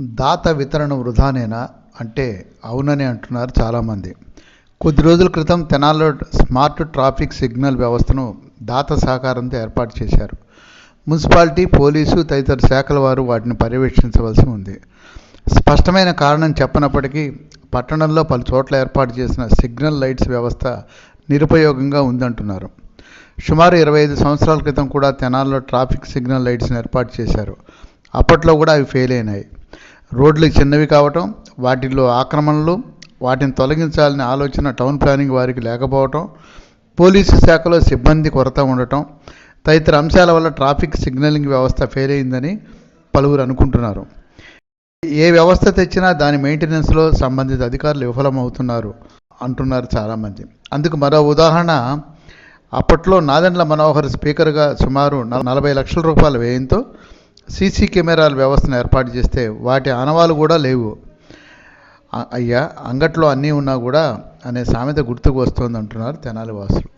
దాత వితరణ వృధానేనా అంటే అవునని అంటున్నారు చాలామంది. కొద్ది రోజుల క్రితం తెనాల్లో స్మార్ట్ ట్రాఫిక్ సిగ్నల్ వ్యవస్థను దాత సహకారంతో ఏర్పాటు చేశారు. మున్సిపాలిటీ పోలీసు తదితర శాఖల వారు వాటిని పర్యవేక్షించవలసి ఉంది. స్పష్టమైన కారణం చెప్పనప్పటికీ పట్టణంలో పలు చోట్ల ఏర్పాటు చేసిన సిగ్నల్ లైట్స్ వ్యవస్థ నిరుపయోగంగా ఉందంటున్నారు. సుమారు ఇరవై ఐదు సంవత్సరాల క్రితం కూడా తెనాల్లో ట్రాఫిక్ సిగ్నల్ లైట్స్ని ఏర్పాటు చేశారు. అప్పట్లో కూడా అవి ఫెయిల్ అయినాయి. రోడ్లు చిన్నవి కావటం వాటిల్లో ఆక్రమణలు వాటిని తొలగించాలనే ఆలోచన టౌన్ ప్లానింగ్ వారికి లేకపోవటం పోలీసు శాఖలో సిబ్బంది కొరత ఉండటం తదితర అంశాల వల్ల ట్రాఫిక్ సిగ్నలింగ్ వ్యవస్థ ఫెయిల్ అయిందని పలువురు అనుకుంటున్నారు. ఏ వ్యవస్థ తెచ్చినా దాని మెయింటెనెన్స్లో సంబంధిత అధికారులు విఫలమవుతున్నారు అంటున్నారు చాలామంది. అందుకు మరో ఉదాహరణ అప్పట్లో నాదెండ్ల మనోహర్ స్పీకర్గా సుమారు నలభై లక్షల రూపాయల వ్యయంతో సీసీ కెమెరాల వ్యవస్థను ఏర్పాటు చేస్తే వాటి ఆనవాలు కూడా లేవు. అయ్యా అంగట్లో అన్నీ ఉన్నా కూడా అనే సామెత గుర్తుకు వస్తుంది అంటున్నారు తెనాలి వాసులు.